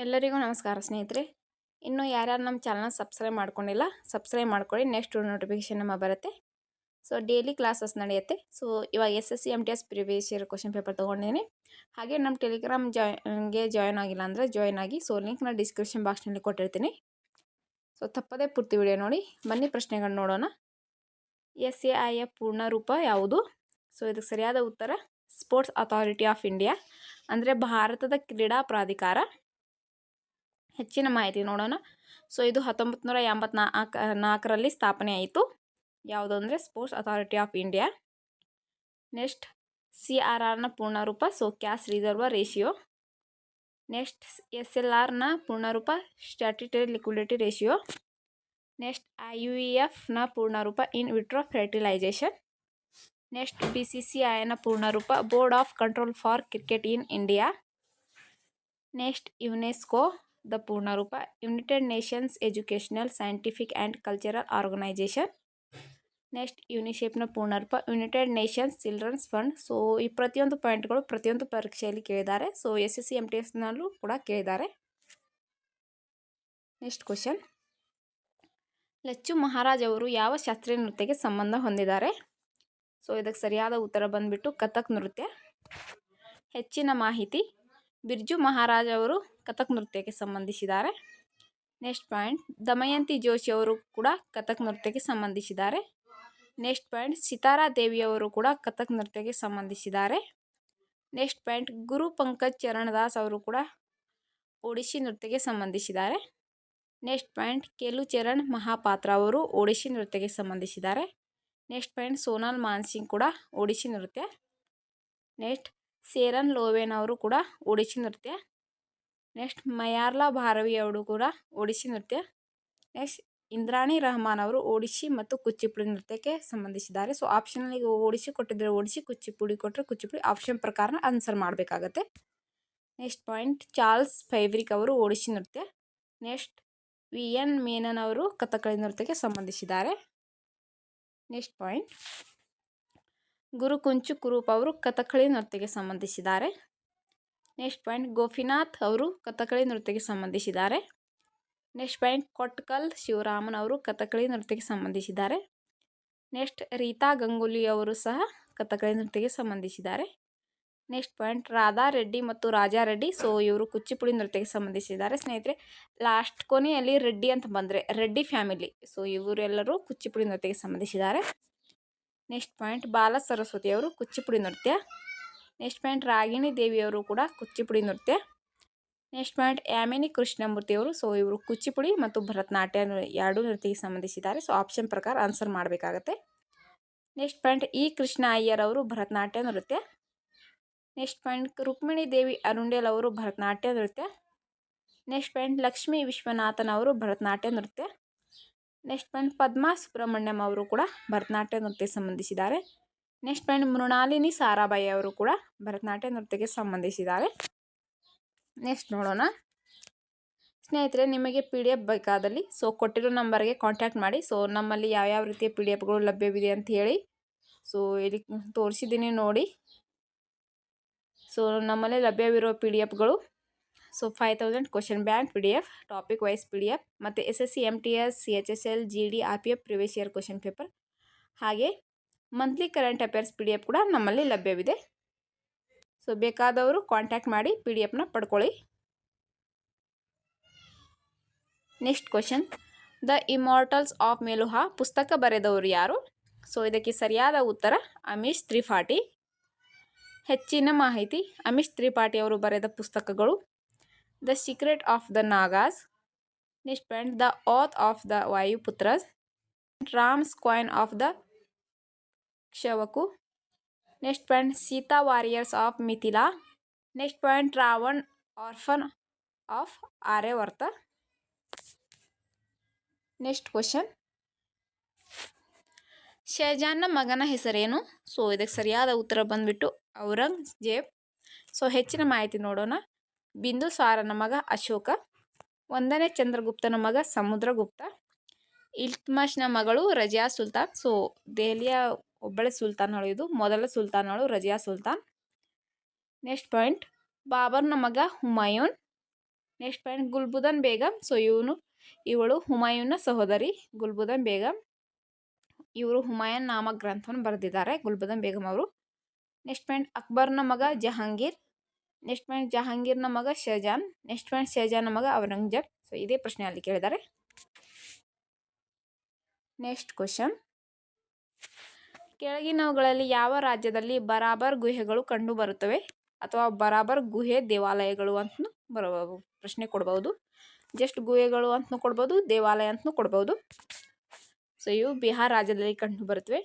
ಎಲ್ಲರಿಗೂ ನಮಸ್ಕಾರ ಸ್ನೇಹಿತರೆ. ಇನ್ನು ಯಾರ್ಯಾರು ನಮ್ಮ ಚಾನಲ್ನ ಸಬ್ಸ್ಕ್ರೈಬ್ ಮಾಡ್ಕೊಂಡಿಲ್ಲ ಸಬ್ಸ್ಕ್ರೈಬ್ ಮಾಡ್ಕೊಳ್ಳಿ. ನೆಕ್ಸ್ಟ್ ನೋಟಿಫಿಕೇಶನ್ ನಮ್ಮ ಬರುತ್ತೆ. ಸೊ ಡೈಲಿ ಕ್ಲಾಸಸ್ ನಡೆಯುತ್ತೆ. ಸೊ ಇವಾಗ S S C M T S previous year question paper ತೊಗೊಂಡಿದ್ದೀನಿ. ಹಾಗೆ ನಮ್ಮ ಟೆಲಿಗ್ರಾಮ್ ಜಾಯ್ಗೆ ಜಾಯ್ನ್ ಆಗಿಲ್ಲ ಅಂದರೆ ಜಾಯ್ನ್ ಆಗಿ ಸೊ ಲಿಂಕ್ನ ಡಿಸ್ಕ್ರಿಪ್ಷನ್ ಬಾಕ್ಸ್ನಲ್ಲಿ ಕೊಟ್ಟಿರ್ತೀನಿ. ಸೊ ತಪ್ಪದೇ ಪೂರ್ತಿ ವಿಡಿಯೋ ನೋಡಿ. ಬನ್ನಿ ಪ್ರಶ್ನೆಗಳು ನೋಡೋಣ. ಎಸ್ ಎ ಐ ಎ ಪೂರ್ಣ ರೂಪ ಯಾವುದು? ಸೊ ಇದಕ್ಕೆ ಸರಿಯಾದ ಉತ್ತರ ಸ್ಪೋರ್ಟ್ಸ್ ಅಥಾರಿಟಿ ಆಫ್ ಇಂಡಿಯಾ ಅಂದರೆ ಭಾರತದ ಕ್ರೀಡಾ ಪ್ರಾಧಿಕಾರ. ಹೆಚ್ಚಿನ ಮಾಹಿತಿ ನೋಡೋಣ. ಸೊ, ಇದು ಹತ್ತೊಂಬತ್ತು ನೂರ ಎಂಬತ್ನಾಲ್ಕು ನಾಲ್ಕರಲ್ಲಿ ಸ್ಥಾಪನೆ ಆಯಿತು. ಯಾವುದು ಅಂದರೆ sports authority of India. Next C R ಆರ್ನ ಪೂರ್ಣರೂಪ, so cash reserve ratio. Next S L ಆರ್ನ ಪೂರ್ಣರೂಪ statutory liquidity ratio. Next I U E ಎಫ್ನ ಪೂರ್ಣರೂಪ, in vitro fertilisation next B C C ಐನ ಪೂರ್ಣರೂಪ, board of control for cricket in India. Next UNESCO the ಪೂರ್ಣರೂಪ United Nations educational scientific and cultural organisation next ಯುನಿಸೆಫ್ನ ಪೂರ್ಣರೂಪ United Nations children's fund so ಈ ಪ್ರತಿಯೊಂದು ಪಾಯಿಂಟ್ಗಳು ಪ್ರತಿಯೊಂದು ಪರೀಕ್ಷೆಯಲ್ಲಿ ಕೇಳಿದ್ದಾರೆ. So S S C M T ಎಸ್ನಲ್ಲೂ ಕೂಡ ಕೇಳಿದ್ದಾರೆ. Next question Lachchu Maharaj ಅವರು ಯಾವ ಶಾಸ್ತ್ರೀಯ ನೃತ್ಯಕ್ಕೆ ಸಂಬಂಧ ಹೊಂದಿದ್ದಾರೆ? ಸೊ ಇದಕ್ಕೆ ಸರಿಯಾದ ಉತ್ತರ ಬಂದ್ಬಿಟ್ಟು ಕಥಕ್ ನೃತ್ಯ. ಹೆಚ್ಚಿನ ಮಾಹಿತಿ. ಬಿರ್ಜು ಮಹಾರಾಜ್ ಅವರು ಕಥಕ್ ನೃತ್ಯಕ್ಕೆ ಸಂಬಂಧಿಸಿದ್ದಾರೆ. ನೆಕ್ಸ್ಟ್ ಪಾಯಿಂಟ್, ದಮಯಂತಿ ಜೋಶಿ ಅವರು ಕೂಡ ಕಥಕ್ ನೃತ್ಯಕ್ಕೆ ಸಂಬಂಧಿಸಿದ್ದಾರೆ. ನೆಕ್ಸ್ಟ್ ಪಾಯಿಂಟ್, ಸಿತಾರಾ ದೇವಿಯವರು ಕೂಡ ಕಥಕ್ ನೃತ್ಯಕ್ಕೆ ಸಂಬಂಧಿಸಿದ್ದಾರೆ. ನೆಕ್ಸ್ಟ್ ಪಾಯಿಂಟ್, ಗುರು ಪಂಕಜ್ ಚರಣದಾಸ್ ಅವರು ಕೂಡ ಒಡಿಶಿ ನೃತ್ಯಕ್ಕೆ ಸಂಬಂಧಿಸಿದ್ದಾರೆ. ನೆಕ್ಸ್ಟ್ ಪಾಯಿಂಟ್, ಕೆಲು ಚರಣ್ ಮಹಾಪಾತ್ರ ಅವರು ಒಡಿಶಿ ನೃತ್ಯಕ್ಕೆ ಸಂಬಂಧಿಸಿದ್ದಾರೆ. ನೆಕ್ಸ್ಟ್ ಪಾಯಿಂಟ್, ಸೋನಾಲ್ ಮಾನ್ಸಿಂಗ್ ಕೂಡ ಒಡಿಶಿ ನೃತ್ಯ. ನೆಕ್ಸ್ಟ್, ಸೇರನ್ ಲೋವೆನ್ ಅವರು ಕೂಡ ಒಡಿಶಿ ನೃತ್ಯ. ನೆಕ್ಸ್ಟ್ ಮಯಾರ್ಲಾ ಭಾರವಿ ಅವರು ಕೂಡ ಒಡಿಶಿ ನೃತ್ಯ. ನೆಕ್ಸ್ಟ್ ಇಂದ್ರಾಣಿ ರಹಮಾನ್ ಅವರು ಒಡಿಶಿ ಮತ್ತು ಕುಚ್ಚಿಪುಡಿ ನೃತ್ಯಕ್ಕೆ ಸಂಬಂಧಿಸಿದ್ದಾರೆ. ಸೊ ಆಪ್ಷನಲ್ಲಿ ಒಡಿಶಿ ಕೊಟ್ಟಿದ್ದರೆ ಒಡಿಶಿ ಕುಚ್ಚಿಪುಡಿ ಕೊಟ್ಟರೆ ಕುಚ್ಚಿಪುಡಿ ಆಪ್ಷನ್ ಪ್ರಕಾರ ಆನ್ಸರ್ ಮಾಡಬೇಕಾಗತ್ತೆ. ನೆಕ್ಸ್ಟ್ ಪಾಯಿಂಟ್ ಚಾರ್ಲ್ಸ್ ಫೈವ್ರಿಕ್ ಅವರು ಒಡಿಶಿ ನೃತ್ಯ. ನೆಕ್ಸ್ಟ್ ವಿ ಎನ್ ಮೇನನ್ ಅವರು ಕಥಕಳಿ ನೃತ್ಯಕ್ಕೆ ಸಂಬಂಧಿಸಿದ್ದಾರೆ. ನೆಕ್ಸ್ಟ್ ಪಾಯಿಂಟ್ ಗುರು ಕುಂಚು ಕುರೂಪ್ ಅವರು ಕಥಕಳಿ ನೃತ್ಯಕ್ಕೆ ಸಂಬಂಧಿಸಿದ್ದಾರೆ. ನೆಕ್ಸ್ಟ್ ಪಾಯಿಂಟ್ ಗೋಪಿನಾಥ್ ಅವರು ಕಥಕಳಿ ನೃತ್ಯಕ್ಕೆ ಸಂಬಂಧಿಸಿದ್ದಾರೆ. ನೆಕ್ಸ್ಟ್ ಪಾಯಿಂಟ್ ಕೊಟ್ಕಲ್ ಶಿವರಾಮನ್ ಅವರು ಕಥಕಳಿ ನೃತ್ಯಕ್ಕೆ ಸಂಬಂಧಿಸಿದ್ದಾರೆ. ನೆಕ್ಸ್ಟ್ ರೀತಾ ಗಂಗೂಲಿ ಅವರು ಸಹ ಕಥಕಳಿ ನೃತ್ಯಕ್ಕೆ ಸಂಬಂಧಿಸಿದ್ದಾರೆ. ನೆಕ್ಸ್ಟ್ ಪಾಯಿಂಟ್ ರಾಧಾ ರೆಡ್ಡಿ ಮತ್ತು ರಾಜಾ ರೆಡ್ಡಿ, ಸೊ ಇವರು ಕುಚ್ಚಿಪುಡಿ ನೃತ್ಯಕ್ಕೆ ಸಂಬಂಧಿಸಿದ್ದಾರೆ. ಸ್ನೇಹಿತರೆ, ಲಾಸ್ಟ್ ಕೊನೆಯಲ್ಲಿ ರೆಡ್ಡಿ ಅಂತ ಬಂದರೆ ರೆಡ್ಡಿ ಫ್ಯಾಮಿಲಿ, ಸೊ ಇವರೆಲ್ಲರೂ ಕುಚ್ಚಿಪುಡಿ ನೃತ್ಯಕ್ಕೆ ಸಂಬಂಧಿಸಿದ್ದಾರೆ. ನೆಕ್ಸ್ಟ್ ಪಾಯಿಂಟ್ ಬಾಲ ಸರಸ್ವತಿ ಅವರು ಕುಚ್ಚಿಪುಡಿ ನೃತ್ಯ ನೆಕ್ಸ್ಟ್ ಪಾಯಿಂಟ್ ರಾಗಿಣಿ ದೇವಿಯವರು ಕೂಡ ಕುಚ್ಚಿಪುಡಿ ನೃತ್ಯ. ನೆಕ್ಸ್ಟ್ ಪಾಯಿಂಟ್ ಯಾಮಿನಿ ಕೃಷ್ಣಮೂರ್ತಿಯವರು ಸೊ ಇವರು ಕುಚ್ಚಿಪುಡಿ ಮತ್ತು ಭರತನಾಟ್ಯ ಎರಡೂ ನೃತ್ಯಕ್ಕೆ ಸಂಬಂಧಿಸಿದ್ದಾರೆ. ಸೊ ಆಪ್ಷನ್ ಪ್ರಕಾರ ಆನ್ಸರ್ ಮಾಡಬೇಕಾಗತ್ತೆ. Next point E Krishna Iyer ಅವರು ಭರತನಾಟ್ಯ ನೃತ್ಯ. Next point Rukmini Devi Arundale ಅವರು ಭರತನಾಟ್ಯ ನೃತ್ಯ. ನೆಕ್ಸ್ಟ್ ಪಾಯಿಂಟ್ ಲಕ್ಷ್ಮೀ ವಿಶ್ವನಾಥನ್ ಅವರು ಭರತನಾಟ್ಯ ನೃತ್ಯ. ನೆಕ್ಸ್ಟ್ ಪಾಯಿಂಟ್ ಪದ್ಮಾ ಸುಬ್ರಹ್ಮಣ್ಯಂ ಅವರು ಕೂಡ ಭರತನಾಟ್ಯ ನೃತ್ಯಕ್ಕೆ ಸಂಬಂಧಿಸಿದ್ದಾರೆ. ನೆಕ್ಸ್ಟ್ ಫ್ರೆಂಡ್ ಮೃಣಾಲಿನಿ ಸಾರಾಬಾಯಿ ಅವರು ಕೂಡ ಭರತನಾಟ್ಯ ನೃತ್ಯಕ್ಕೆ ಸಂಬಂಧಿಸಿದ್ದಾರೆ. ನೆಕ್ಸ್ಟ್ ನೋಡೋಣ. ಸ್ನೇಹಿತರೆ, ನಿಮಗೆ ಪಿ ಡಿ ಎಫ್ ಬೇಕಾದಲ್ಲಿ ಸೊ ಕೊಟ್ಟಿರೋ ನಂಬರ್ಗೆ ಕಾಂಟ್ಯಾಕ್ಟ್ ಮಾಡಿ. ಸೊ ನಮ್ಮಲ್ಲಿ ಯಾವ್ಯಾವ ರೀತಿಯ ಪಿ ಡಿ ಎಫ್ಗಳು ಲಭ್ಯವಿದೆ ಅಂತ ಹೇಳಿ. ಸೊ ಇಲ್ಲಿ ತೋರಿಸಿದ್ದೀನಿ ನೋಡಿ. ಸೊ ನಮ್ಮಲ್ಲಿ ಲಭ್ಯವಿರೋ P D ಎಫ್ಗಳು so five thousand question bank P D F topic wise P D F ಮತ್ತು S S C M T S C H S L G D R P F previous year question paper ಹಾಗೆ monthly current affairs P D F ಕೂಡ ನಮ್ಮಲ್ಲಿ ಲಭ್ಯವಿದೆ. So ಬೇಕಾದವರು contact ಮಾಡಿ P D ಎಫ್ನ ಪಡ್ಕೊಳ್ಳಿ. Next question the immortals of Meluha ಪುಸ್ತಕ ಬರೆದವರು ಯಾರು? ಸೊ ಇದಕ್ಕೆ ಸರಿಯಾದ ಉತ್ತರ ಅಮೀಶ್ ತ್ರಿಪಾಠಿ. ಹೆಚ್ಚಿನ ಮಾಹಿತಿ ಅಮಿಷ್ ತ್ರಿಪಾಠಿ ಅವರು ಬರೆದ ಪುಸ್ತಕಗಳು. The secret of the Nagas next point the oath of the Vayuputras Ram scion of the Ikshvaku next point Sita warriors of Mithila. Next point Raavan, orphan of Aryavarta. Next question. ಶಹಜಾನ್ನ ಮಗನ ಹೆಸರೇನು? So, ಇದಕ್ಕೆ ಸರಿಯಾದ ಉತ್ತರ ಬಂದ್ಬಿಟ್ಟು Aurangzeb. So, ಹೆಚ್ಚಿನ ಮಾಹಿತಿ ನೋಡೋಣ. ಬಿಂದುಸಾರನ ಮಗ ಅಶೋಕ. ಒಂದನೇ ಚಂದ್ರಗುಪ್ತನ ಮಗ ಸಮುದ್ರಗುಪ್ತ. ಇಲ್ತ್ಮಶ್ನ ಮಗಳು ರಜಿಯಾ ಸುಲ್ತಾನ್. ಸೊ, ದೆಹಲಿಯ ಒಬ್ಬಳೆ ಸುಲ್ತಾನಳು ಇದು, ಮೊದಲ ಸುಲ್ತಾನಳು ರಜಿಯಾ ಸುಲ್ತಾನ್. ನೆಕ್ಸ್ಟ್ ಪಾಯಿಂಟ್ ಬಾಬರ್ನ ಮಗ Humayun. Next point Gulbadan Begum. So ಇವನು, ಇವಳು ಹುಮಾಯೂನ್ನ ಸಹೋದರಿ ಗುಲ್ಬುದನ್ ಬೇಗಂ. ಇವರು ಹುಮಾಯೂನ್ ನಾಮ ಗ್ರಂಥವನ್ನು ಬರೆದಿದ್ದಾರೆ, ಗುಲ್ಬುದನ್ ಬೇಗಂ ಅವರು. ನೆಕ್ಸ್ಟ್ ಪಾಯಿಂಟ್ ಅಕ್ಬರ್ನ ಮಗ ಜಹಾಂಗೀರ್. ನೆಕ್ಸ್ಟ್ ಪಾಯಿಂಟ್ ಜಹಾಂಗೀರ್ನ ಮಗ ಶಹಜಾನ್ ನೆಕ್ಸ್ಟ್ ಪಾಯಿಂಟ್ ಶಹಜಾನ್ನ ಮಗ ಔರಂಗಜೇಬ್. ಸೊ ಇದೇ ಪ್ರಶ್ನೆ ಅಲ್ಲಿ ಕೇಳಿದ್ದಾರೆ. ನೆಕ್ಸ್ಟ್ ಕ್ವಶನ್ ಕೆಳಗಿನವುಗಳಲ್ಲಿ ಯಾವ ರಾಜ್ಯದಲ್ಲಿ ಬರಾಬರ್ ಗುಹೆಗಳು ಕಂಡುಬರುತ್ತವೆ ಅಥವಾ ಬರಾಬರ್ ಗುಹೆ ದೇವಾಲಯಗಳು ಅಂತಲೂ ಬರ ಪ್ರಶ್ನೆ ಕೊಡ್ಬೋದು. ಜಸ್ಟ್ ಗುಹೆಗಳು ಅಂತಲೂ ಕೊಡ್ಬೋದು, ದೇವಾಲಯ ಅಂತಲೂ ಕೊಡ್ಬೋದು. ಸೊ ಇವು ಬಿಹಾರ್ ರಾಜ್ಯದಲ್ಲಿ ಕಂಡು ಬರುತ್ತವೆ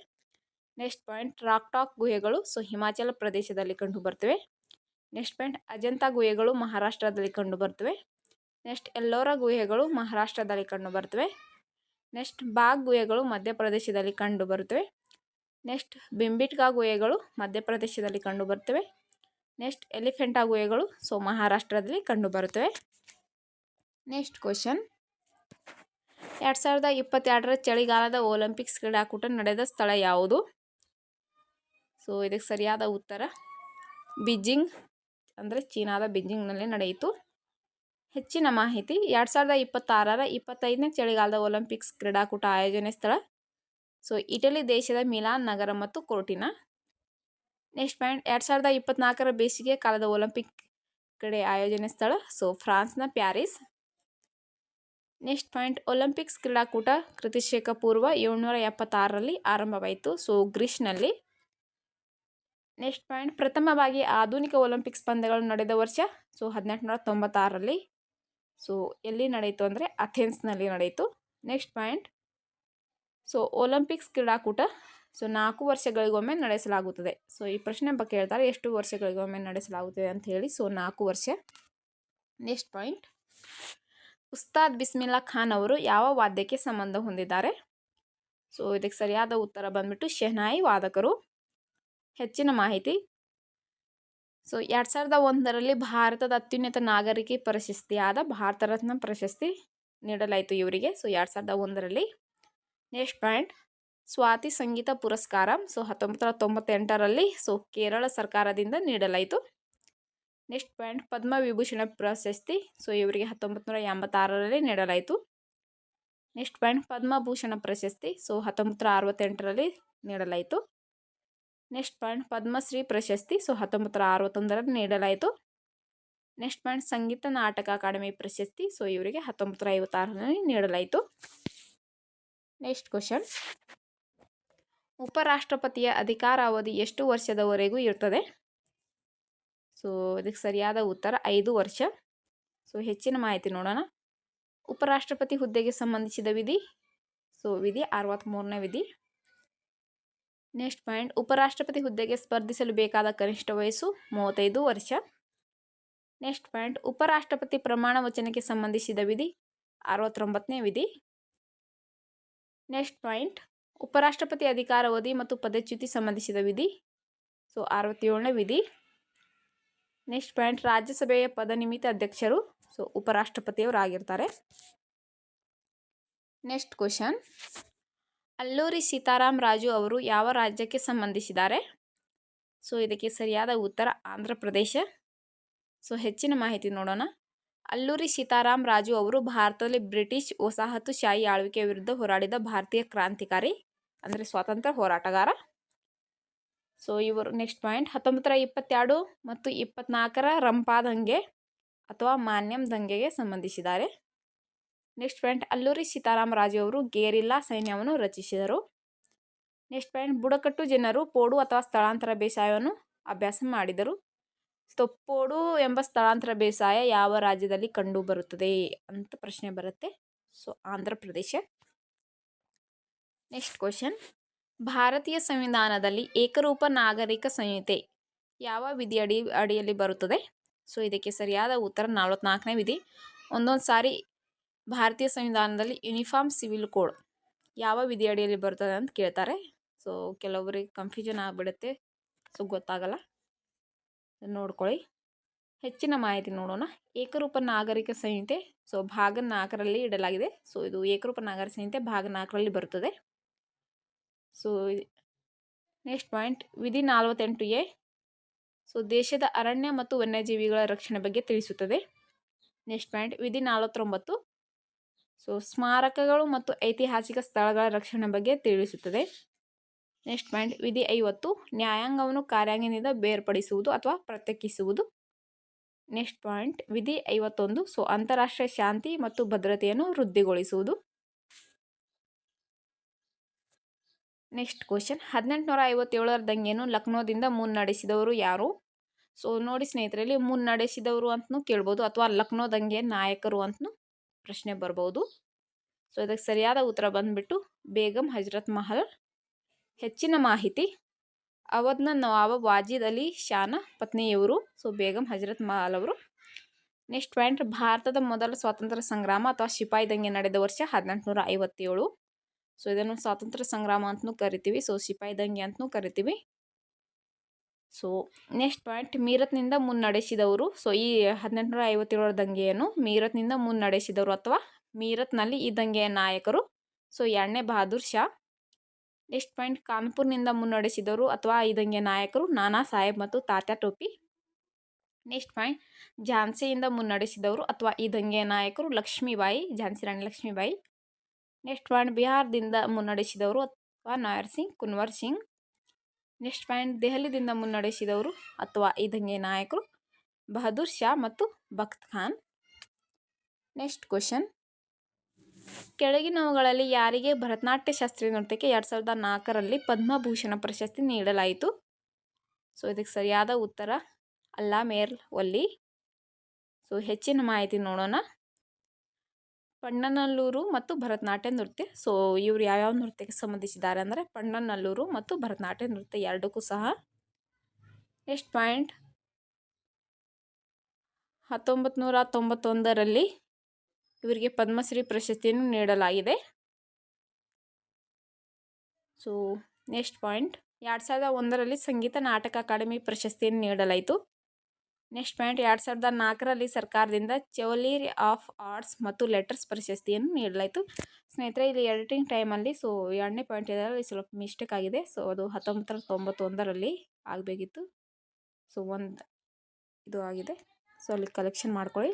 ನೆಕ್ಸ್ಟ್ ಪಾಯಿಂಟ್ ರಾಕ್ ಟಾಕ್ ಗುಹೆಗಳು ಸೊ ಹಿಮಾಚಲ ಪ್ರದೇಶದಲ್ಲಿ ಕಂಡು ಬರ್ತವೆ ನೆಕ್ಸ್ಟ್ ಪಾಯಿಂಟ್ ಅಜಂತಾ ಗುಹೆಗಳು, ಮಹಾರಾಷ್ಟ್ರದಲ್ಲಿ ಕಂಡು ಬರ್ತವೆ ನೆಕ್ಸ್ಟ್ ಎಲ್ಲೋರ ಗುಹೆಗಳು, ಮಹಾರಾಷ್ಟ್ರದಲ್ಲಿ ಕಂಡು ಬರ್ತವೆ ನೆಕ್ಸ್ಟ್ ಬಾಗ್ ಗುಹೆಗಳು, ಮಧ್ಯಪ್ರದೇಶದಲ್ಲಿ ಕಂಡು ಬರುತ್ತವೆ ನೆಕ್ಸ್ಟ್ ಬಿಂಬಿಟ್ಕಾ ಗುಹೆಗಳು ಮಧ್ಯಪ್ರದೇಶದಲ್ಲಿ ಕಂಡು ಬರ್ತವೆ ನೆಕ್ಸ್ಟ್ ಎಲಿಫೆಂಟಾ ಗುಹೆಗಳು ಸೊ ಮಹಾರಾಷ್ಟ್ರದಲ್ಲಿ ಕಂಡುಬರುತ್ತವೆ. Next question. ಎರಡು ಸಾವಿರದ ಇಪ್ಪತ್ತೆರಡರ ಚಳಿಗಾಲದ ಒಲಿಂಪಿಕ್ಸ್ ಕ್ರೀಡಾಕೂಟ ನಡೆದ ಸ್ಥಳ ಯಾವುದು? ಸೊ ಇದಕ್ಕೆ ಸರಿಯಾದ ಉತ್ತರ ಬೀಜಿಂಗ್ ಅಂದರೆ ಚೀನಾದ ಬೀಜಿಂಗ್ನಲ್ಲಿ ನಡೆಯಿತು. ಹೆಚ್ಚಿನ ಮಾಹಿತಿ ಎರಡು ಸಾವಿರದ ಇಪ್ಪತ್ತಾರರ ಇಪ್ಪತ್ತೈದನೇ ಚಳಿಗಾಲದ ಒಲಿಂಪಿಕ್ಸ್ ಕ್ರೀಡಾಕೂಟ ಆಯೋಜನೆ ಸ್ಥಳ ಸೊ, ಇಟಲಿ ದೇಶದ ಮಿಲಾನ್ ನಗರ ಮತ್ತು ಕೋರ್ಟಿನಾ. ನೆಕ್ಸ್ಟ್ ಪಾಯಿಂಟ್, ಎರಡು ಸಾವಿರದ ಇಪ್ಪತ್ನಾಲ್ಕರ ಬೇಸಿಗೆ ಕಾಲದ ಒಲಿಂಪಿಕ್ ಕಡೆ ಆಯೋಜನೆ ಸ್ಥಳ, ಸೊ, ಫ್ರಾನ್ಸ್ನ ಪ್ಯಾರಿಸ್. ನೆಕ್ಸ್ಟ್ ಪಾಯಿಂಟ್, ಒಲಿಂಪಿಕ್ಸ್ ಕ್ರೀಡಾಕೂಟ ಕೃತಿಶೇಖ ಪೂರ್ವ ಏಳ್ನೂರ ಎಪ್ಪತ್ತಾರರಲ್ಲಿ ಆರಂಭವಾಯಿತು, ಸೊ, ಗ್ರೀಸ್ನಲ್ಲಿ. ನೆಕ್ಸ್ಟ್ ಪಾಯಿಂಟ್, ಪ್ರಥಮವಾಗಿ ಆಧುನಿಕ ಒಲಿಂಪಿಕ್ಸ್ ಪಂದ್ಯಗಳು ನಡೆದ ವರ್ಷ, ಸೊ, ಹದಿನೆಂಟುನೂರ ತೊಂಬತ್ತಾರರಲ್ಲಿ. ಸೊ, ಎಲ್ಲಿ ನಡೆಯಿತು ಅಂದರೆ ಅಥೆನ್ಸ್ನಲ್ಲಿ ನಡೆಯಿತು. ನೆಕ್ಸ್ಟ್ ಪಾಯಿಂಟ್ ಸೊ ಒಲಿಂಪಿಕ್ಸ್ ಕ್ರೀಡಾಕೂಟ. ಸೊ ನಾಲ್ಕು ವರ್ಷಗಳಿಗೊಮ್ಮೆ ನಡೆಸಲಾಗುತ್ತದೆ. ಸೊ ಈ ಪ್ರಶ್ನೆ ಬಗ್ಗೆ ಹೇಳ್ತಾರೆ ಎಷ್ಟು ವರ್ಷಗಳಿಗೊಮ್ಮೆ ನಡೆಸಲಾಗುತ್ತದೆ ಅಂತ ಹೇಳಿ. ಸೊ ನಾಲ್ಕು ವರ್ಷ. ನೆಕ್ಸ್ಟ್ ಪಾಯಿಂಟ್ ಉಸ್ತಾದ್ ಬಿಸ್ಮಿಲ್ಲಾ ಖಾನ್ ಅವರು ಯಾವ ವಾದ್ಯಕ್ಕೆ ಸಂಬಂಧ ಹೊಂದಿದ್ದಾರೆ? ಸೊ ಇದಕ್ಕೆ ಸರಿಯಾದ ಉತ್ತರ ಬಂದ್ಬಿಟ್ಟು ಶೆಹನಾಯಿ ವಾದಕರು. ಹೆಚ್ಚಿನ ಮಾಹಿತಿ. ಸೊ ಎರಡು ಸಾವಿರದ ಒಂದರಲ್ಲಿ ಭಾರತದ ಅತ್ಯುನ್ನತ ನಾಗರಿಕ ಪ್ರಶಸ್ತಿಯಾದ ಭಾರತ ರತ್ನ ಪ್ರಶಸ್ತಿ ನೀಡಲಾಯಿತು ಇವರಿಗೆ. ಸೊ ಎರಡು ಸಾವಿರದ ಒಂದರಲ್ಲಿ. ನೆಕ್ಸ್ಟ್ ಪಾಯಿಂಟ್ ಸ್ವಾತಿ ಸಂಗೀತ ಪುರಸ್ಕಾರ ಸೊ ಹತ್ತೊಂಬತ್ತು ನೂರ ತೊಂಬತ್ತೆಂಟರಲ್ಲಿ ಸೊ ಕೇರಳ ಸರ್ಕಾರದಿಂದ ನೀಡಲಾಯಿತು. ನೆಕ್ಸ್ಟ್ ಪಾಯಿಂಟ್ ಪದ್ಮವಿಭೂಷಣ ಪ್ರಶಸ್ತಿ ಸೊ ಇವರಿಗೆ ಹತ್ತೊಂಬತ್ತು ನೂರ ಎಂಬತ್ತಾರರಲ್ಲಿ ನೀಡಲಾಯಿತು. ನೆಕ್ಸ್ಟ್ ಪಾಯಿಂಟ್ ಪದ್ಮಭೂಷಣ ಪ್ರಶಸ್ತಿ ಸೊ ಹತ್ತೊಂಬತ್ತು ನೂರ ಅರವತ್ತೆಂಟರಲ್ಲಿ ನೀಡಲಾಯಿತು. ನೆಕ್ಸ್ಟ್ ಪಾಯಿಂಟ್ ಪದ್ಮಶ್ರೀ ಪ್ರಶಸ್ತಿ ಸೊ ಹತ್ತೊಂಬತ್ತು ನೂರ ಅರವತ್ತೊಂದರಲ್ಲಿ ನೀಡಲಾಯಿತು. ನೆಕ್ಸ್ಟ್ ಪಾಯಿಂಟ್ ಸಂಗೀತ ನಾಟಕ ಅಕಾಡೆಮಿ ಪ್ರಶಸ್ತಿ ಸೊ ಇವರಿಗೆ ಹತ್ತೊಂಬತ್ತು ನೂರ ಐವತ್ತಾರರಲ್ಲಿ ನೀಡಲಾಯಿತು. ನೆಕ್ಸ್ಟ್ ಕ್ವಶನ್ ಉಪರಾಷ್ಟ್ರಪತಿಯ ಅಧಿಕಾರಾವಧಿ ಎಷ್ಟು ವರ್ಷದವರೆಗೂ ಇರ್ತದೆ ಸೊ ಇದಕ್ಕೆ ಸರಿಯಾದ ಉತ್ತರ ಐದು ವರ್ಷ. ಸೊ ಹೆಚ್ಚಿನ ಮಾಹಿತಿ ನೋಡೋಣ. ಉಪರಾಷ್ಟ್ರಪತಿ ಹುದ್ದೆಗೆ ಸಂಬಂಧಿಸಿದ ವಿಧಿ. ಸೊ ವಿಧಿ ಅರವತ್ತ್ಮೂರನೇ ವಿಧಿ. ನೆಕ್ಸ್ಟ್ ಪಾಯಿಂಟ್ ಉಪರಾಷ್ಟ್ರಪತಿ ಹುದ್ದೆಗೆ ಸ್ಪರ್ಧಿಸಲು ಬೇಕಾದ ಕನಿಷ್ಠ ವಯಸ್ಸು ಮೂವತ್ತೈದು ವರ್ಷ. ನೆಕ್ಸ್ಟ್ ಪಾಯಿಂಟ್ ಉಪರಾಷ್ಟ್ರಪತಿ ಪ್ರಮಾಣ ವಚನಕ್ಕೆ ಸಂಬಂಧಿಸಿದ ವಿಧಿ ಅರವತ್ತೊಂಬತ್ತನೇ ವಿಧಿ. Next point. ಉಪರಾಷ್ಟ್ರಪತಿ ಅಧಿಕಾರಾವಧಿ ಮತ್ತು ಪದಚ್ಯುತಿ ಸಂಬಂಧಿಸಿದ ವಿಧಿ. ಸೊ, ಅರವತ್ತೇಳನೇ ವಿಧಿ. ನೆಕ್ಸ್ಟ್ ಪಾಯಿಂಟ್, ರಾಜ್ಯಸಭೆಯ ಪದನಿಮಿತ ಅಧ್ಯಕ್ಷರು, ಸೊ, ಉಪರಾಷ್ಟ್ರಪತಿಯವರು ಆಗಿರ್ತಾರೆ. Next question. ಅಲ್ಲೂರಿ ಸೀತಾರಾಮ್ ರಾಜು ಅವರು ಯಾವ ರಾಜ್ಯಕ್ಕೆ ಸಂಬಂಧಿಸಿದ್ದಾರೆ? ಸೊ, ಇದಕ್ಕೆ ಸರಿಯಾದ ಉತ್ತರ ಆಂಧ್ರ ಪ್ರದೇಶ. ಸೊ, ಹೆಚ್ಚಿನ ಮಾಹಿತಿ ನೋಡೋಣ. ಅಲ್ಲೂರಿ ಸೀತಾರಾಮ್ ರಾಜು ಅವರು ಭಾರತದಲ್ಲಿ ಬ್ರಿಟಿಷ್ ವಸಾಹತು ಶಾಹಿ ಆಳ್ವಿಕೆ ವಿರುದ್ಧ ಹೋರಾಡಿದ ಭಾರತೀಯ ಕ್ರಾಂತಿಕಾರಿ, ಅಂದರೆ ಸ್ವಾತಂತ್ರ್ಯ ಹೋರಾಟಗಾರ. ಸೊ ಇವರು ನೆಕ್ಸ್ಟ್ ಪಾಯಿಂಟ್ ಹತ್ತೊಂಬತ್ತರ ಇಪ್ಪತ್ತೆರಡು ಮತ್ತು ಇಪ್ಪತ್ನಾಲ್ಕರ ರಂಪಾ ದಂಗೆ ಅಥವಾ ಮಾನ್ಯಂ ದಂಗೆಗೆ ಸಂಬಂಧಿಸಿದ್ದಾರೆ. ನೆಕ್ಸ್ಟ್ ಪಾಯಿಂಟ್ ಅಲ್ಲೂರಿ ಸೀತಾರಾಮ ರಾಜು ಅವರು ಗೇರಿಲ್ಲಾ ಸೈನ್ಯವನ್ನು ರಚಿಸಿದರು. ನೆಕ್ಸ್ಟ್ ಪಾಯಿಂಟ್ ಬುಡಕಟ್ಟು ಜನರು, ಪೋಡು ಅಥವಾ ಸ್ಥಳಾಂತರ ಬೇಸಾಯವನ್ನು ಅಭ್ಯಾಸ ಮಾಡಿದರು. ಸೊ ಪೋಡು ಎಂಬ ಸ್ಥಳಾಂತರ ಬೇಸಾಯ ಯಾವ ರಾಜ್ಯದಲ್ಲಿ ಕಂಡು ಬರುತ್ತದೆ ಅಂತ ಪ್ರಶ್ನೆ ಬರುತ್ತೆ. So Andhra Pradesh. Next question ಭಾರತೀಯ ಸಂವಿಧಾನದಲ್ಲಿ ಏಕರೂಪ ನಾಗರಿಕ ಸಂಹಿತೆ ಯಾವ ವಿಧಿ ಅಡಿ, ಅಡಿಯಲ್ಲಿ ಬರುತ್ತದೆ? ಸೊ ಇದಕ್ಕೆ ಸರಿಯಾದ ಉತ್ತರ ನಲವತ್ನಾಲ್ಕನೇ ವಿಧಿ. ಒಂದೊಂದು ಸಾರಿ ಭಾರತೀಯ ಸಂವಿಧಾನದಲ್ಲಿ ಯೂನಿಫಾರ್ಮ್ ಸಿವಿಲ್ ಕೋಡ್ ಯಾವ ವಿಧಿ ಅಡಿಯಲ್ಲಿ ಬರ್ತದೆ ಅಂತ ಕೇಳ್ತಾರೆ. ಸೊ ಕೆಲವರಿಗೆ ಕನ್ಫ್ಯೂಷನ್ ಆಗಿಬಿಡುತ್ತೆ. ಸೊ ಗೊತ್ತಾಗಲ್ಲ. ನೋಡ್ಕೊಳ್ಳಿ. ಹೆಚ್ಚಿನ ಮಾಹಿತಿ ನೋಡೋಣ. ಏಕರೂಪ ನಾಗರಿಕ ಸಂಹಿತೆ, ಸೊ ಭಾಗ ನಾಲ್ಕರಲ್ಲಿ ಇಡಲಾಗಿದೆ. ಸೊ ಇದು ಏಕರೂಪ ನಾಗರಿಕ ಸಂಹಿತೆ ಭಾಗ ನಾಲ್ಕರಲ್ಲಿ ಬರುತ್ತದೆ. ಸೊ ನೆಕ್ಸ್ಟ್ ಪಾಯಿಂಟ್, ವಿಧಿ ನಲ್ವತ್ತೆಂಟು ಎ, ಸೊ ದೇಶದ ಅರಣ್ಯ ಮತ್ತು ವನ್ಯಜೀವಿಗಳ ರಕ್ಷಣೆ ಬಗ್ಗೆ ತಿಳಿಸುತ್ತದೆ. ನೆಕ್ಸ್ಟ್ ಪಾಯಿಂಟ್, ವಿಧಿ ನಲವತ್ತೊಂಬತ್ತು, ಸೊ ಸ್ಮಾರಕಗಳು ಮತ್ತು ಐತಿಹಾಸಿಕ ಸ್ಥಳಗಳ ರಕ್ಷಣೆ ಬಗ್ಗೆ ತಿಳಿಸುತ್ತದೆ. ನೆಕ್ಸ್ಟ್ ಪಾಯಿಂಟ್, ವಿಧಿ ಐವತ್ತು, ನ್ಯಾಯಾಂಗವನ್ನು ಕಾರ್ಯಾಂಗದಿಂದ ಬೇರ್ಪಡಿಸುವುದು ಅಥವಾ ಪ್ರತ್ಯೇಕಿಸುವುದು. ನೆಕ್ಸ್ಟ್ ಪಾಯಿಂಟ್, ವಿಧಿ ಐವತ್ತೊಂದು, ಸೊ ಅಂತಾರಾಷ್ಟ್ರೀಯ ಶಾಂತಿ ಮತ್ತು ಭದ್ರತೆಯನ್ನು ವೃದ್ಧಿಗೊಳಿಸುವುದು. ನೆಕ್ಸ್ಟ್ ಕ್ವಶನ್, ಹದಿನೆಂಟುನೂರ ಐವತ್ತೇಳರ ದಂಗೆಯನ್ನು ಲಕ್ನೋದಿಂದ ಮುನ್ನಡೆಸಿದವರು ಯಾರು? ಸೊ ನೋಡಿ ಸ್ನೇಹಿತರಲ್ಲಿ ಮುನ್ನಡೆಸಿದವರು ಅಂತಲೂ ಕೇಳ್ಬೋದು, ಅಥವಾ ಲಕ್ನೋ ದಂಗೆ ನಾಯಕರು ಅಂತಲೂ ಪ್ರಶ್ನೆ ಬರ್ಬೋದು. ಸೊ ಇದಕ್ಕೆ ಸರಿಯಾದ ಉತ್ತರ ಬಂದುಬಿಟ್ಟು, ಬೇಗಂ ಹಜರತ್ ಮಹಲ್. ಹೆಚ್ಚಿನ ಮಾಹಿತಿ ಅವಧ್ನ ನವಾಬ ವಾಜಿದ್ ಅಲಿ ಶಾನ ಪತ್ನಿಯವರು, ಸೊ ಬೇಗಂ ಹಜರತ್ ಮಹಲ್ ಅವರು. ನೆಕ್ಸ್ಟ್ ಪಾಯಿಂಟ್, ಭಾರತದ ಮೊದಲ ಸ್ವಾತಂತ್ರ್ಯ ಸಂಗ್ರಾಮ ಅಥವಾ ಶಿಪಾಯಿ ದಂಗೆ ನಡೆದ ವರ್ಷ ಹದಿನೆಂಟುನೂರ ಐವತ್ತೇಳು ಸೊ ಇದನ್ನು ಸ್ವಾತಂತ್ರ್ಯ ಸಂಗ್ರಾಮ ಅಂತಲೂ ಕರಿತೀವಿ, ಸೊ ಸಿಪಾಯಿ ದಂಗೆ ಅಂತಲೂ ಕರಿತೀವಿ. ಸೊ ನೆಕ್ಸ್ಟ್ ಪಾಯಿಂಟ್, ಮೀರತ್ನಿಂದ ಮುನ್ನಡೆಸಿದವರು, ಸೊ ಈ ಹದಿನೆಂಟುನೂರ ಐವತ್ತೇಳರ ದಂಗೆಯನ್ನು ಮೀರತ್ನಿಂದ ಮುನ್ನಡೆಸಿದವರು ಅಥವಾ ಮೀರತ್ನಲ್ಲಿ ಈ ದಂಗೆಯ ನಾಯಕರು, ಸೊ ಎರಡನೇ ಬಹದ್ದೂರ್ ಶಾ. ನೆಕ್ಸ್ಟ್ ಪಾಯಿಂಟ್, ಕಾನ್ಪುರ್ನಿಂದ ಮುನ್ನಡೆಸಿದವರು ಅಥವಾ ಈ ದಂಗೆಯ ನಾಯಕರು ನಾನಾ ಸಾಹೇಬ್ ಮತ್ತು ತಾತ್ಯಾ ಟೋಪಿ. ನೆಕ್ಸ್ಟ್ ಪಾಯಿಂಟ್, ಝಾನ್ಸಿಯಿಂದ ಮುನ್ನಡೆಸಿದವರು ಅಥವಾ ಈ ದಂಗೆಯ ನಾಯಕರು ಲಕ್ಷ್ಮೀಬಾಯಿ, ಝಾನ್ಸಿ ರಾಣಿ ಲಕ್ಷ್ಮೀಬಾಯಿ. ನೆಕ್ಸ್ಟ್ ಪಾಯಿಂಟ್, ಬಿಹಾರದಿಂದ ಮುನ್ನಡೆಸಿದವರು ಅಥವಾ ನಾಯರ್ ಸಿಂಗ್, ಕುನ್ವರ್ ಸಿಂಗ್. ನೆಕ್ಸ್ಟ್ ಪಾಯಿಂಟ್, ದೆಹಲಿದಿಂದ ಮುನ್ನಡೆಸಿದವರು ಅಥವಾ ಈ ದಂಗೆಯ ನಾಯಕರು ಬಹದ್ದೂರ್ ಶಾ ಮತ್ತು ಬಖ್ತ್ ಖಾನ್. ನೆಕ್ಸ್ಟ್ ಕ್ವಶನ್ ಕೆಳಗಿನವುಗಳಲ್ಲಿ ಯಾರಿಗೆ ಭರತನಾಟ್ಯ ಶಾಸ್ತ್ರೀಯ ನೃತ್ಯಕ್ಕೆ ಎರಡು ಸಾವಿರದ ನಾಲ್ಕರಲ್ಲಿ ಪದ್ಮಭೂಷಣ ಪ್ರಶಸ್ತಿ ನೀಡಲಾಯಿತು? ಸೊ ಇದಕ್ಕೆ ಸರಿಯಾದ ಉತ್ತರ ಅಲ್ಲ, ಮೇರ್ ಒಲ್ಲಿ. ಸೊ ಹೆಚ್ಚಿನ ಮಾಹಿತಿ ನೋಡೋಣ. ಪಣ್ಣನಲ್ಲೂರು ಮತ್ತು ಭರತನಾಟ್ಯ ನೃತ್ಯ. ಸೊ ಇವರು ಯಾವ್ಯಾವ ನೃತ್ಯಕ್ಕೆ ಸಂಬಂಧಿಸಿದ್ದಾರೆ ಅಂದರೆ ಪಣ್ಣನಲ್ಲೂರು ಮತ್ತು ಭರತನಾಟ್ಯ ನೃತ್ಯ ಎರಡಕ್ಕೂ ಸಹ. ನೆಕ್ಸ್ಟ್ ಪಾಯಿಂಟ್ ಹತ್ತೊಂಬತ್ತು ನೂರ ತೊಂಬತ್ತೊಂದರಲ್ಲಿ ಇವರಿಗೆ ಪದ್ಮಶ್ರೀ ಪ್ರಶಸ್ತಿಯನ್ನು ನೀಡಲಾಗಿದೆ. ಸೊ ನೆಕ್ಸ್ಟ್ ಪಾಯಿಂಟ್ ಎರಡು ಸಾವಿರದ ಒಂದರಲ್ಲಿ ಸಂಗೀತ ನಾಟಕ ಅಕಾಡೆಮಿ ಪ್ರಶಸ್ತಿಯನ್ನು ನೀಡಲಾಯಿತು. ನೆಕ್ಸ್ಟ್ ಪಾಯಿಂಟ್ ಎರಡು ಸಾವಿರದ ನಾಲ್ಕರಲ್ಲಿ ಸರ್ಕಾರದಿಂದ ಚೆವಲೀರ್ ಆಫ್ ಆರ್ಟ್ಸ್ ಮತ್ತು ಲೆಟರ್ಸ್ ಪ್ರಶಸ್ತಿಯನ್ನು ನೀಡಲಾಯಿತು. ಸ್ನೇಹಿತರೆ, ಇಲ್ಲಿ ಎಡಿಟಿಂಗ್ ಟೈಮಲ್ಲಿ ಸೊ ಎರಡನೇ ಪಾಯಿಂಟ್ ಇದರಲ್ಲಿ ಸ್ವಲ್ಪ ಮಿಸ್ಟೇಕ್ ಆಗಿದೆ. ಸೊ ಅದು ಹತ್ತೊಂಬತ್ತರ ತೊಂಬತ್ತೊಂದರಲ್ಲಿ ಆಗಬೇಕಿತ್ತು. ಸೊ ಒಂದು ಇದು ಆಗಿದೆ. ಸೊ ಅಲ್ಲಿ ಕಲೆಕ್ಷನ್ ಮಾಡ್ಕೊಳ್ಳಿ.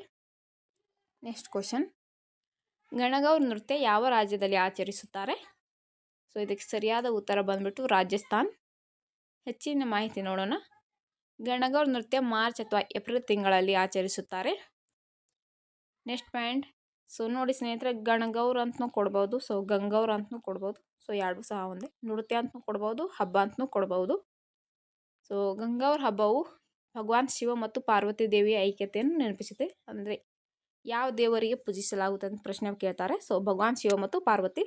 ನೆಕ್ಸ್ಟ್ ಕ್ವಶನ್ ಗಣಗೌರ್ ನೃತ್ಯ ಯಾವ ರಾಜ್ಯದಲ್ಲಿ ಆಚರಿಸುತ್ತಾರೆ? ಸೊ ಇದಕ್ಕೆ ಸರಿಯಾದ ಉತ್ತರ ಬಂದ್ಬಿಟ್ಟು ರಾಜಸ್ಥಾನ್. ಹೆಚ್ಚಿನ ಮಾಹಿತಿ ನೋಡೋಣ. ಗಣಗೌರ್ ನೃತ್ಯ ಮಾರ್ಚ್ ಅಥವಾ ಏಪ್ರಿಲ್ ತಿಂಗಳಲ್ಲಿ ಆಚರಿಸುತ್ತಾರೆ. ನೆಕ್ಸ್ಟ್ ಪಾಯಿಂಟ್ ಸೊ ನೋಡಿ ಸ್ನೇಹಿತರೆ, ಗಣಗೌರ್ ಅಂತಲೂ ಕೊಡ್ಬೋದು. ಸೊ ಗಂಗೌರ್ ಅಂತಲೂ ಕೊಡ್ಬೋದು. ಸೊ ಎರಡು ಸಹ ಒಂದೇ. ನೃತ್ಯ ಅಂತಲೂ ಕೊಡ್ಬೋದು, ಹಬ್ಬ ಅಂತಲೂ ಕೊಡ್ಬೋದು. ಸೊ ಗಂಗೌರ್ ಹಬ್ಬವು ಭಗವಾನ್ ಶಿವ ಮತ್ತು ಪಾರ್ವತಿ ದೇವಿಯ ಐಕ್ಯತೆಯನ್ನು ನೆನಪಿಸುತ್ತೆ. ಅಂದರೆ ಯಾವ ದೇವರಿಗೆ ಪೂಜಿಸಲಾಗುತ್ತೆ ಅಂತ ಪ್ರಶ್ನೆ ಕೇಳ್ತಾರೆ. ಸೊ ಭಗವಾನ್ ಶಿವ ಮತ್ತು ಪಾರ್ವತಿ.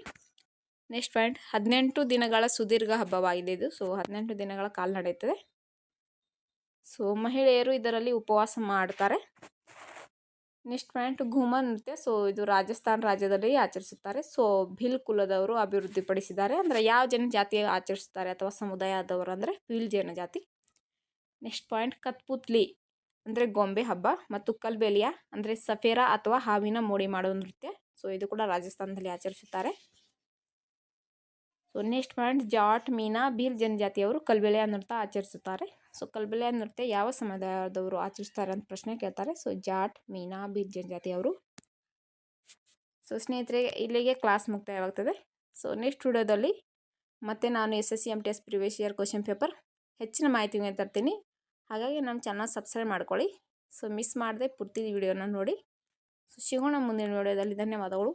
ನೆಕ್ಸ್ಟ್ ಪಾಯಿಂಟ್ ಹದಿನೆಂಟು ದಿನಗಳ ಸುದೀರ್ಘ ಹಬ್ಬವಾಗಿದೆ ಇದು. ಸೊ ಹದಿನೆಂಟು ದಿನಗಳ ಕಾಲ ನಡೆಯುತ್ತದೆ. ಸೊ ಮಹಿಳೆಯರು ಇದರಲ್ಲಿ ಉಪವಾಸ ಮಾಡ್ತಾರೆ. ನೆಕ್ಸ್ಟ್ ಪಾಯಿಂಟ್ ಘೂಮರ್ ನೃತ್ಯ. ಸೊ ಇದು ರಾಜಸ್ಥಾನ ರಾಜ್ಯದಲ್ಲಿ ಆಚರಿಸುತ್ತಾರೆ. ಸೊ ಭಿಲ್ ಕುಲದವರು ಅಭಿವೃದ್ಧಿಪಡಿಸಿದ್ದಾರೆ. ಅಂದರೆ ಯಾವ ಜನಜಾತಿ ಆಚರಿಸುತ್ತಾರೆ ಅಥವಾ ಸಮುದಾಯದವರು ಅಂದರೆ ಭಿಲ್ ಜನಜಾತಿ. Next point Kathputli. ಅಂದರೆ ಗೊಂಬೆ ಹಬ್ಬ ಮತ್ತು ಕಲ್ಬೆಲಿಯಾ, ಅಂದರೆ ಸಫೇರಾ ಅಥವಾ ಹಾವಿನ ಮೋಡಿ ಮಾಡೋ ನೃತ್ಯ. ಸೊ ಇದು ಕೂಡ ರಾಜಸ್ಥಾನದಲ್ಲಿ ಆಚರಿಸುತ್ತಾರೆ. So next point Jat, Meena, Bhil ಜನಜಾತಿಯವರು Kalbelia ನೃತ್ಯ ಆಚರಿಸುತ್ತಾರೆ. ಸೊ ಕಲ್ಬೆಲೆಯ ನೃತ್ಯ ಯಾವ ಸಮುದಾಯದವರು ಆಚರಿಸ್ತಾರೆ ಅಂತ ಪ್ರಶ್ನೆ ಕೇಳ್ತಾರೆ. ಸೊ ಜಾಟ್, ಮೀನಾ, ಭೀಲ್ ಜನಜಾತಿಯವರು. ಸೊ ಸ್ನೇಹಿತರೆ, ಇಲ್ಲಿಗೆ ಕ್ಲಾಸ್ ಮುಕ್ತಾಯವಾಗ್ತದೆ. ಸೊ ನೆಕ್ಸ್ಟ್ ವಿಡಿಯೋದಲ್ಲಿ ಮತ್ತೆ ನಾನು S S C M T S previous year question paper ಹೆಚ್ಚಿನ ಮಾಹಿತಿ ತರ್ತೀನಿ. ಹಾಗಾಗಿ ನಮ್ಮ ಚಾನಲ್ ಸಬ್ಸ್ಕ್ರೈಬ್ ಮಾಡ್ಕೊಳ್ಳಿ. ಸೊ ಮಿಸ್ ಮಾಡದೆ ಪೂರ್ತಿ ವಿಡಿಯೋನ ನೋಡಿ. ಸೊ ಸಿಗೋಣ ಮುಂದಿನ ವಿಡಿಯೋದಲ್ಲಿ ಧನ್ಯವಾದಗಳು.